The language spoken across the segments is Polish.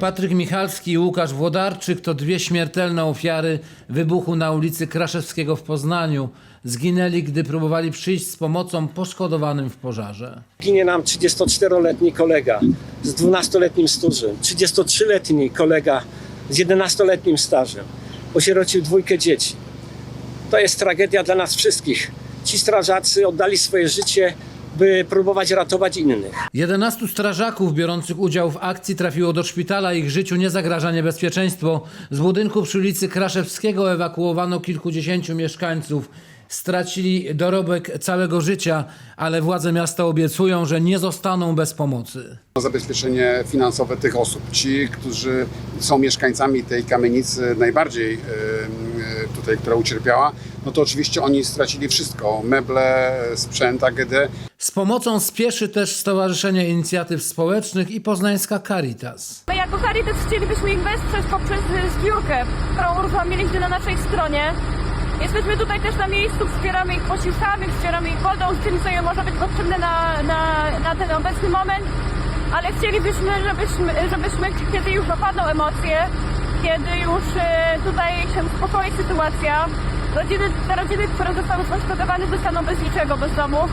Patryk Michalski i Łukasz Włodarczyk to dwie śmiertelne ofiary wybuchu na ulicy Kraszewskiego w Poznaniu. Zginęli, gdy próbowali przyjść z pomocą poszkodowanym w pożarze. Ginie nam 34-letni kolega z 12-letnim stażem, 33-letni kolega z 11-letnim stażem. Osierocił dwójkę dzieci. To jest tragedia dla nas wszystkich. Ci strażacy oddali swoje życie, by próbować ratować innych. 11 strażaków biorących udział w akcji trafiło do szpitala. Ich życiu nie zagraża niebezpieczeństwo. Z budynku przy ulicy Kraszewskiego ewakuowano kilkudziesięciu mieszkańców. Stracili dorobek całego życia, ale władze miasta obiecują, że nie zostaną bez pomocy. zabezpieczenie finansowe tych osób. Ci, którzy są mieszkańcami tej kamienicy najbardziej tutaj, która ucierpiała, no to oczywiście oni stracili wszystko. Meble, sprzęt, AGD. Z pomocą spieszy też Stowarzyszenie Inicjatyw Społecznych i poznańska Caritas. My jako Caritas chcielibyśmy ich wesprzeć poprzez zbiórkę, którą uruchomiliśmy na naszej stronie. Jesteśmy tutaj też na miejscu, wspieramy ich posiłkami, wspieramy ich wodą, z tym co im może być potrzebne na, na, na ten obecny moment, ale chcielibyśmy, żebyśmy, żebyśmy, kiedy już opadną emocje, kiedy już y, tutaj się uspokoi sytuacja, rodziny, te rodziny, które zostały poszkodowane, zostaną bez niczego, bez domów.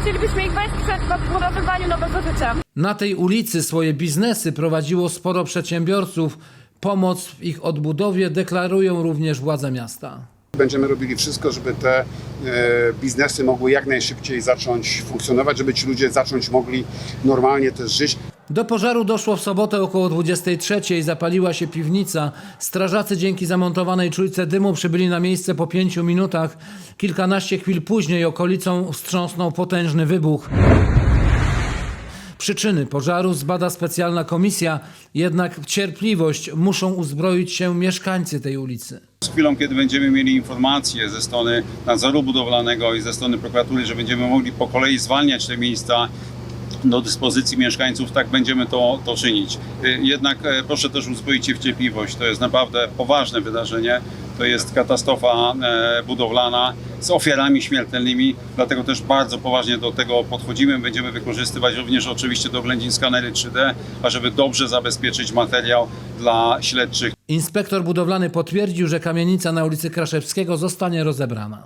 Chcielibyśmy ich wesprzeć w odbudowywaniu nowego życia. Na tej ulicy swoje biznesy prowadziło sporo przedsiębiorców. Pomoc w ich odbudowie deklarują również władze miasta. Będziemy robili wszystko, żeby te e, biznesy mogły jak najszybciej zacząć funkcjonować, żeby ci ludzie zacząć mogli normalnie też żyć. Do pożaru doszło w sobotę około 23. Zapaliła się piwnica. Strażacy dzięki zamontowanej czujce dymu przybyli na miejsce po pięciu minutach. Kilkanaście chwil później okolicą wstrząsnął potężny wybuch. Przyczyny pożaru zbada specjalna komisja, jednak w cierpliwość muszą uzbroić się mieszkańcy tej ulicy. Z chwilą, kiedy będziemy mieli informacje ze strony nadzoru budowlanego i ze strony prokuratury, że będziemy mogli po kolei zwalniać te miejsca do dyspozycji mieszkańców, tak będziemy to, to czynić. Y, Jednak e, proszę też uzbroić się w cierpliwość. To jest naprawdę poważne wydarzenie. To jest katastrofa e, budowlana z ofiarami śmiertelnymi, dlatego też bardzo poważnie do tego podchodzimy. Będziemy wykorzystywać również oczywiście do oględzin skanery 3D, ażeby dobrze zabezpieczyć materiał dla śledczych. Inspektor budowlany potwierdził, że kamienica na ulicy Kraszewskiego zostanie rozebrana.